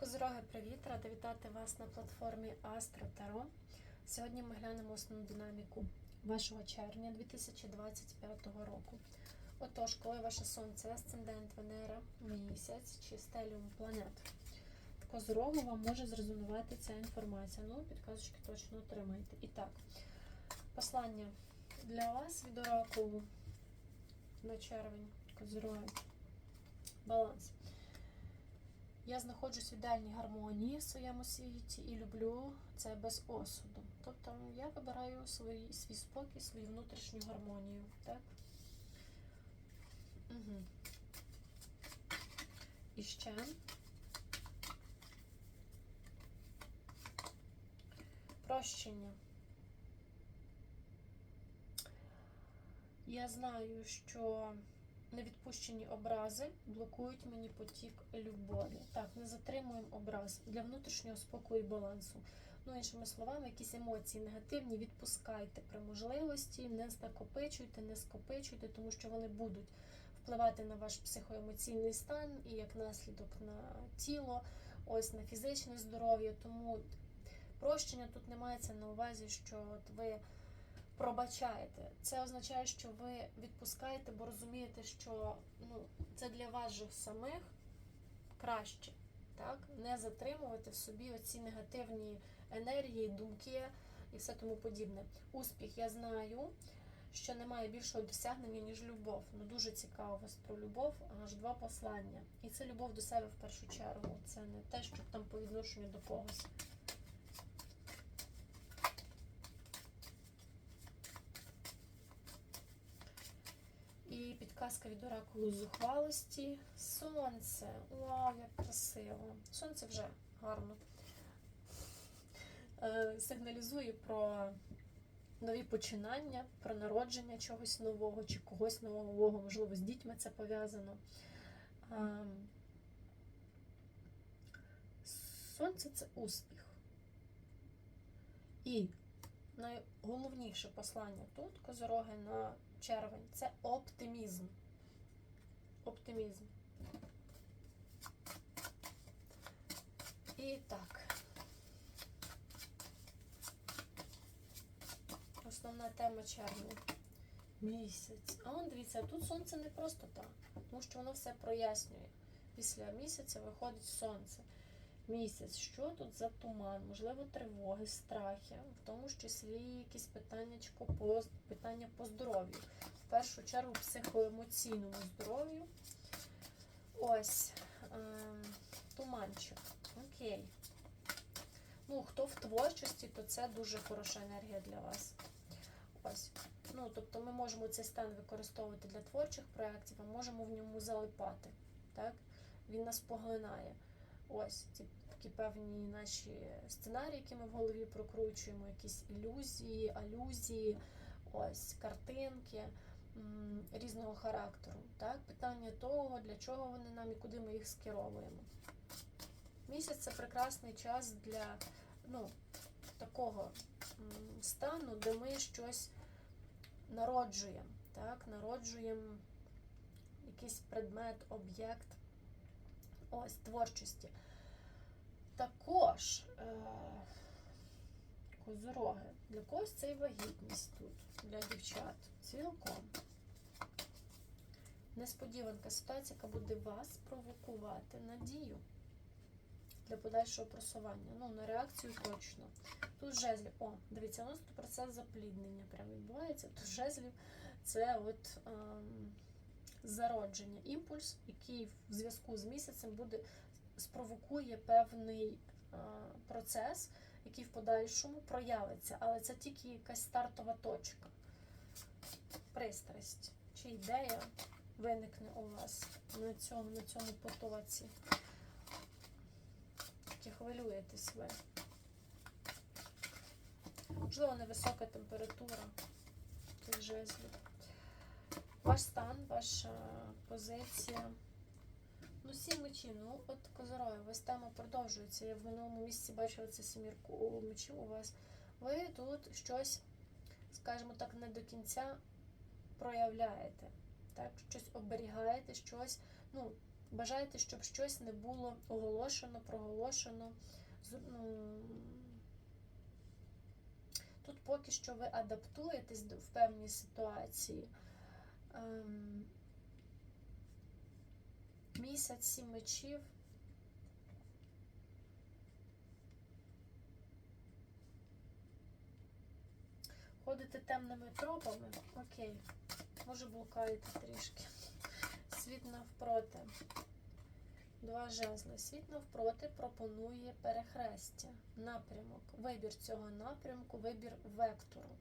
Козороги, привіт! Рада вітати вас на платформі Astro Tarot. Сьогодні ми глянемо основну динаміку вашого червня 2025 року. Отож, коли ваше сонце, асцендент, Венера, місяць чи стеліум планет. Козорогу вам може зрезонувати ця інформація. Ну, підказочки точно отримаєте. І так, послання для вас від оракулу на червень. Козороги. Баланс. Я знаходжусь в ідеальній гармонії в своєму світі і люблю це без осуду. Тобто я вибираю свій, свій спокій, свою внутрішню гармонію. Так? Угу. І ще. Прощення. Я знаю, що невідпущені образи блокують мені потік любові. Так, не затримуємо образ для внутрішнього спокою і балансу. Ну, іншими словами, якісь емоції негативні відпускайте при можливості, не накопичуйте, не скопичуйте, тому що вони будуть впливати на ваш психоемоційний стан і як наслідок на тіло, ось на фізичне здоров'я. Тому прощення тут не мається на увазі, що ви пробачаєте. Це означає, що ви відпускаєте, бо розумієте, що ну, це для вас же самих краще. Так? Не затримувати в собі оці негативні енергії, думки і все тому подібне. Успіх, я знаю, що немає більшого досягнення, ніж любов. Ну дуже цікаво вас про любов, аж два послання. І це любов до себе в першу чергу. Це не те, що там по відношенню до когось. Підказка від оракулу зухвалості. Сонце. Вау, як красиво. Сонце вже гарно. Е, Сигналізує про нові починання, про народження чогось нового чи когось нового, можливо, з дітьми це пов'язано. Ем, Сонце це успіх. І найголовніше послання тут, козороги, на червень це оптимізм. Оптимізм. І так. Основна тема червня. Місяць. А он дивіться, тут сонце не просто так, тому що воно все прояснює. Після місяця виходить сонце. Місяць, що тут за туман, можливо, тривоги, страхи, в тому числі якісь питання по, питання по здоров'ю. В першу чергу психоемоційному здоров'ю. Ось ем, туманчик. Окей. Ну, хто в творчості, то це дуже хороша енергія для вас. Ось. Ну, тобто ми можемо цей стан використовувати для творчих проєктів, а можемо в ньому залипати. Так? Він нас поглинає. Ось ці такі певні наші сценарії, які ми в голові прокручуємо, якісь ілюзії, алюзії, ось картинки різного характеру. Так? Питання того, для чого вони нам і куди ми їх скеровуємо. Місяць це прекрасний час для ну, такого стану, де ми щось народжуємо. Так? Народжуємо якийсь предмет, об'єкт. Ось творчості. Також е, козороги. Для когось це і вагітність тут, для дівчат. Цілком. Несподіванка ситуація, яка буде вас провокувати на дію для подальшого просування. Ну, на реакцію точно. Тут жезлів. О, дивіться, у нас тут процес запліднення прямо відбувається. Тут жезлів це от. Ем, зародження, імпульс, який в зв'язку з місяцем буде спровокує певний а, процес, який в подальшому проявиться, але це тільки якась стартова точка. Пристрасть чи ідея виникне у вас на цьому, на цьому потоці. Такі хвилюєтесь ви. Можливо, невисока температура цих жезлів. Ваш стан, ваша позиція. Ну, сім мечів. Ну, от козорою, у вас тема продовжується. Я в минулому місяці бачила це сімірку мечів у вас. Ви тут щось, скажімо так, не до кінця проявляєте. Так, щось оберігаєте, щось, ну, Бажаєте, щоб щось не було оголошено, проголошено. ну, Тут поки що ви адаптуєтесь в певній ситуації. Ем, Місяць сім мечів. Ходите темними тропами. Окей. Може блукаєте трішки. Світ навпроти. Два жезли. Світ навпроти пропонує перехрестя, напрямок, вибір цього напрямку, вибір вектору.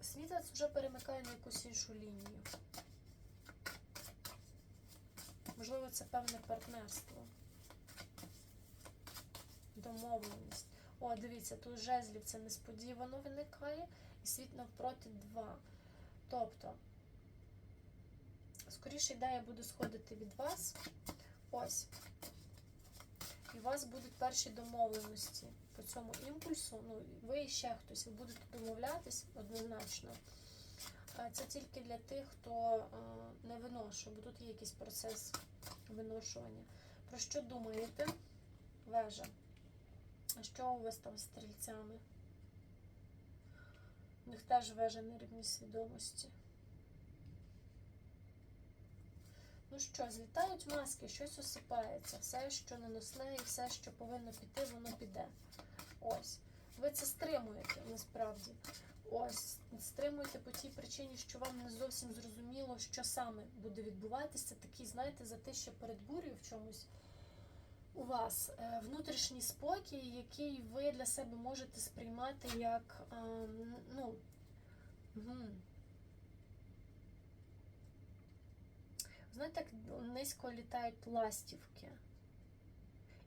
Світець вже перемикає на якусь іншу лінію. Можливо, це певне партнерство. Домовленість. О, дивіться, тут жезлів це несподівано виникає, і світ навпроти два. Тобто, скоріше ідея буде сходити від вас. Ось. І у вас будуть перші домовленості по цьому імпульсу. Ну, ви і ще хтось, ви будете домовлятись однозначно. Це тільки для тих, хто не виношує, бо тут є якийсь процес виношування. Про що думаєте? Вежа. А що у вас там з стрільцями? У них теж вежа на рівні свідомості. Ну що, злітають маски, щось осипається. Все, що наносне, і все, що повинно піти, воно піде. Ось. Ви це стримуєте насправді. Ось, стримуєте по тій причині, що вам не зовсім зрозуміло, що саме буде відбуватися. Такий, знаєте, затища перед бурею в чомусь. У вас е, внутрішній спокій, який ви для себе можете сприймати як ем, ну, знаєте, як низько літають ластівки.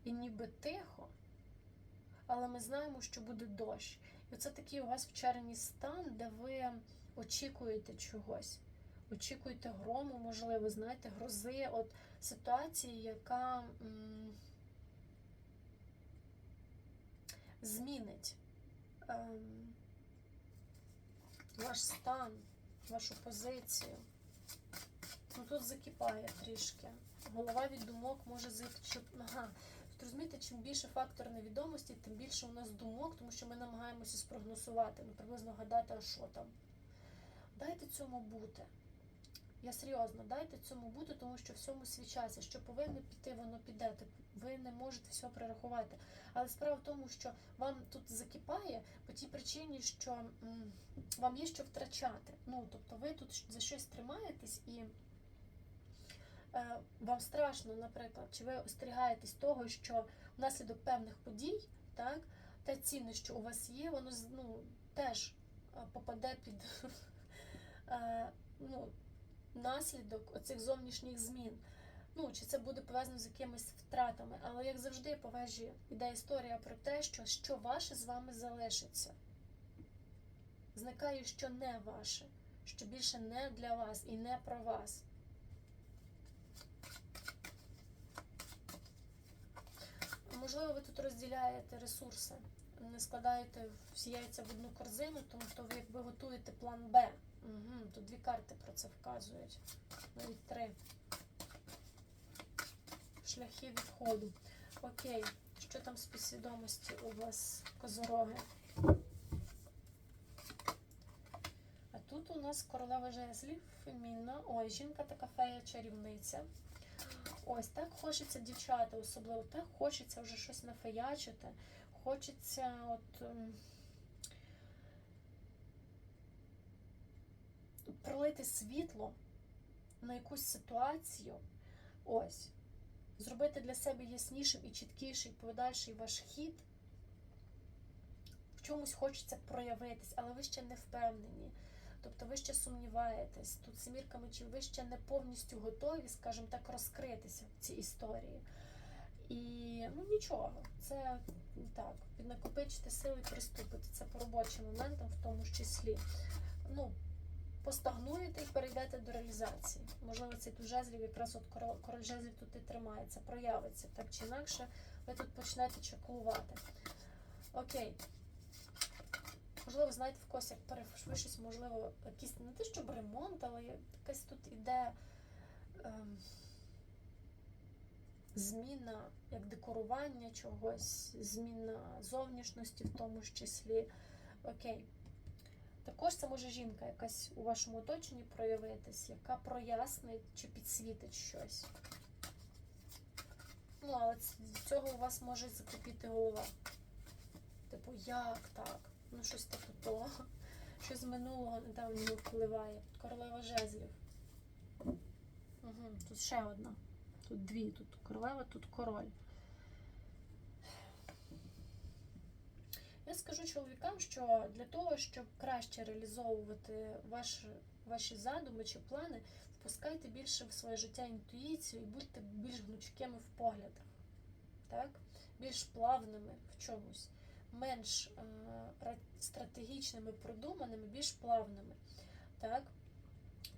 І ніби тихо, але ми знаємо, що буде дощ. І це такий у вас вчерний стан, де ви очікуєте чогось. Очікуєте грому, можливо, знаєте, грози, от ситуації, яка м, змінить ем, ваш стан, вашу позицію. Ну тут закипає трішки. Голова від думок може. Ага. Тут розумієте, чим більше фактор невідомості, тим більше у нас думок, тому що ми намагаємося спрогнозувати, ну, приблизно гадати, а що там. Дайте цьому бути. Я серйозно, дайте цьому бути, тому що всьому свій час. Що повинно піти, воно піде. Ви не можете все прорахувати. Але справа в тому, що вам тут закипає по тій причині, що вам є що втрачати. Ну, тобто ви тут за щось тримаєтесь і е, вам страшно, наприклад, чи ви остерігаєтесь того, що внаслідок певних подій, так, те цінне, що у вас є, воно ну, теж е, попаде під е, ну, наслідок оцих зовнішніх змін. Ну, чи це буде пов'язано з якимись втратами, але як завжди по вежі йде історія про те, що що ваше з вами залишиться. Зникає, що не ваше, що більше не для вас і не про вас. Можливо, ви тут розділяєте ресурси, не складаєте всі яйця в одну корзину, тому то ви якби готуєте план Б. Угу, тут дві карти про це вказують. Навіть три. Шляхи відходу. Окей, що там з підсвідомості у вас козороги? А тут у нас королева жезлів, фемінна. Ой, жінка така фея чарівниця. Ось так хочеться дівчата, особливо так хочеться вже щось нафеячити. Хочеться от. Пролити світло на якусь ситуацію. Ось. Зробити для себе яснішим і чіткіший, подальший ваш хід. В чомусь хочеться проявитись, але ви ще не впевнені. Тобто ви ще сумніваєтесь. Тут семірка мечів, ви ще не повністю готові, скажімо так, розкритися в цій історії. І ну нічого, це так, піднакопичити сили приступити. Це по робочим моментам, в тому числі. Ну, постагнуєте і перейдете до реалізації. Можливо, цей тут жезлів, якраз от король, король жезлів тут і тримається, проявиться. Так чи інакше, ви тут почнете чаклувати. Окей. Можливо, знаєте, в когось як перейшли щось, можливо, якийсь не те, щоб ремонт, але якась тут іде ем, зміна, як декорування чогось, зміна зовнішності в тому числі. Окей. Також це може жінка якась у вашому оточенні проявитись, яка прояснить чи підсвітить щось. Ну, але від цього у вас може закипіти голова. Типу, як так? Ну, щось типу того. Що з минулого недавнього впливає. Королева жезлів. Угу. Тут ще одна. Тут дві. Тут королева, тут король. Я скажу чоловікам, що для того, щоб краще реалізовувати ваші, ваші задуми чи плани, впускайте більше в своє життя інтуїцію і будьте більш гнучкими в поглядах, так? більш плавними в чомусь, менш е, стратегічними, продуманими, більш плавними. Так?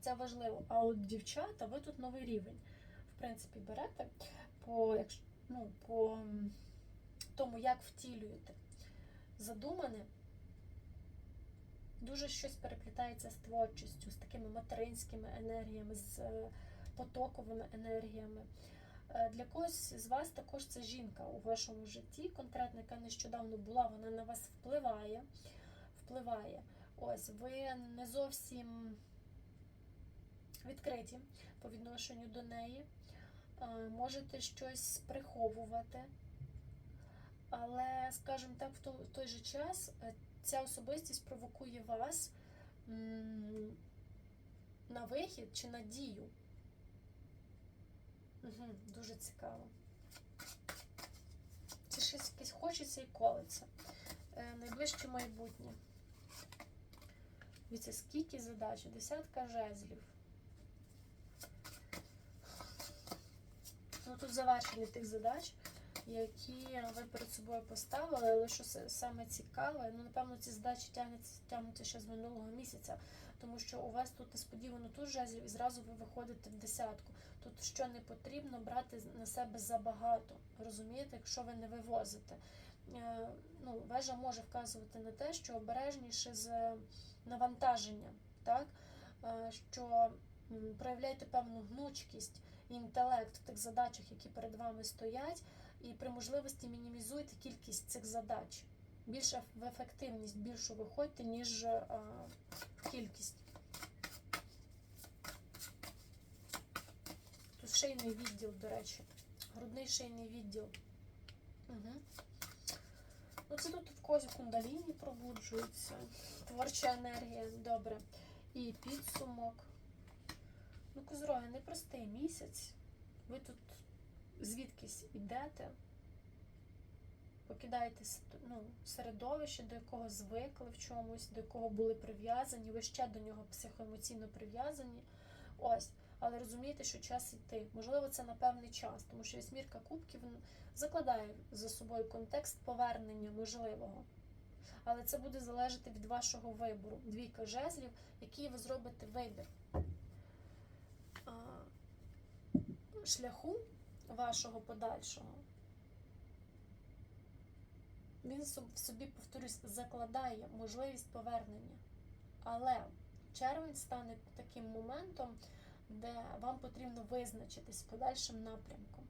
Це важливо. А от дівчата, ви тут новий рівень. В принципі, берете по, ну, по тому, як втілюєте задумане, дуже щось переплітається з творчістю, з такими материнськими енергіями, з е, потоковими енергіями. Е, Для когось з вас також це жінка у вашому житті, конкретно, яка нещодавно була, вона на вас впливає. впливає. Ось, ви не зовсім відкриті по відношенню до неї. Е, Можете щось приховувати. Але, скажімо так, в той, же час е, ця особистість провокує вас на вихід чи на дію. Угу, дуже цікаво. Це щось якесь хочеться і колеться. Е, найближче майбутнє. Дивіться, скільки задач? Десятка жезлів. Ну, тут завершення тих задач, які ви перед собою поставили, але що саме цікаве, ну, напевно, ці задачі тягнуться, тягнуться ще з минулого місяця, тому що у вас тут несподівано тут жезлів, і зразу ви виходите в десятку. Тут що не потрібно брати на себе забагато, розумієте, якщо ви не вивозите. Е, Ну, вежа може вказувати на те, що обережніше з навантаженням, так? Е, що м, проявляйте певну гнучкість і інтелект в тих задачах, які перед вами стоять, і при можливості мінімізуйте кількість цих задач. Більше в ефективність більшу виходьте, ніж е, в кількість. Тут шийний відділ, до речі. Грудний шийний відділ. Угу. Ну, це тут в когось кундаліні пробуджується. Творча енергія, добре. І підсумок. Ну, козроги, непростий місяць. Ви тут звідкись йдете, покидаєте ну, середовище, до якого звикли в чомусь, до якого були прив'язані, ви ще до нього психоемоційно прив'язані. Ось. Але розумієте, що час йти. Можливо, це на певний час, тому що вісьмірка кубків закладає за собою контекст повернення можливого. Але це буде залежати від вашого вибору. Двійка жезлів, який ви зробите вибір. Шляху вашого подальшого. Він в собі, повторюсь, закладає можливість повернення. Але червень стане таким моментом, де вам потрібно визначитись подальшим напрямком.